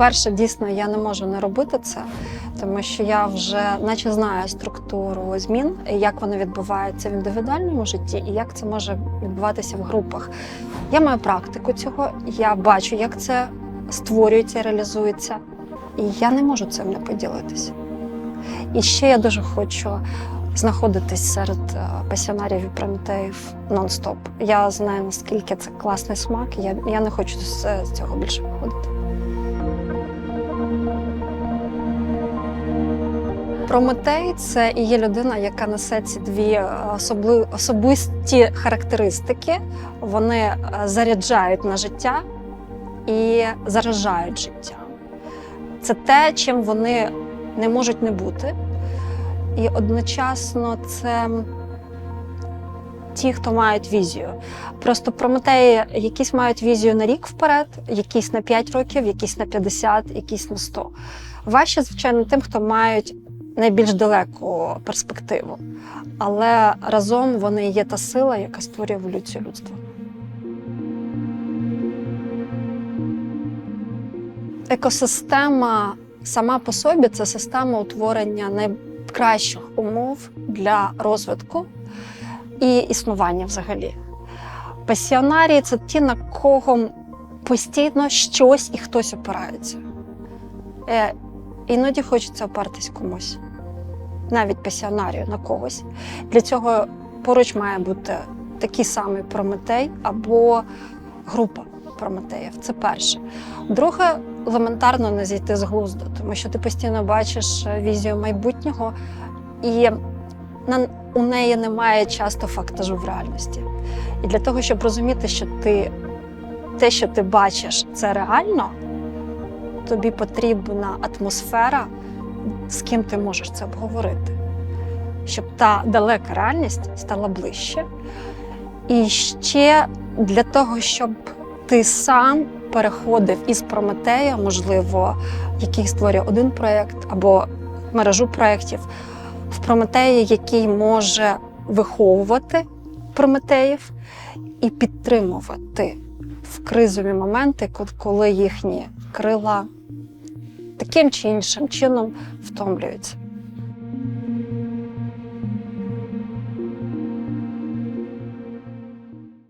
Перше, дійсно, я не можу не робити це, тому що я вже, наче знаю структуру змін, як вони відбуваються в індивідуальному житті і як це може відбуватися в групах. Я маю практику цього, я бачу, як це створюється, реалізується, і я не можу цим не поділитися. І ще я дуже хочу знаходитись серед е, пасіонарів і прометеїв нон-стоп. Я знаю, наскільки це класний смак, я, я не хочу з, з цього більше виходити. Прометей це і є людина, яка несе ці дві е, особли, особисті характеристики. Вони е, заряджають на життя і заражають життя. Це те, чим вони не можуть не бути. І одночасно це ті, хто мають візію. Просто прометеї якісь мають візію на рік вперед, якісь на 5 років, якісь на 50, якісь на 100. Важче, звичайно, тим, хто мають найбільш далеку перспективу. Але разом вони є та сила, яка створює еволюцію людства. Екосистема сама по собі це система утворення найкращих умов для розвитку і існування взагалі. Пасіонарії це ті, на кого постійно щось і хтось опирається. Е, іноді хочеться опертись комусь, навіть пасіонарію на когось. Для цього поруч має бути такий самий прометей або група прометеїв. Це перше. Друге, елементарно не зійти з глузду, тому що ти постійно бачиш е, візію майбутнього, і у неї немає часто фактажу в реальності. І для того, щоб розуміти, що ти те, що ти бачиш, це реально, тобі потрібна атмосфера, з ким ти можеш це обговорити, щоб та далека реальність стала ближче. І ще для того, щоб ти сам переходив із Прометея, можливо, який створює один проєкт або мережу проєктів, в Прометея, який може виховувати прометеїв і підтримувати в кризові моменти, коли їхні крила таким чи іншим чином втомлюються.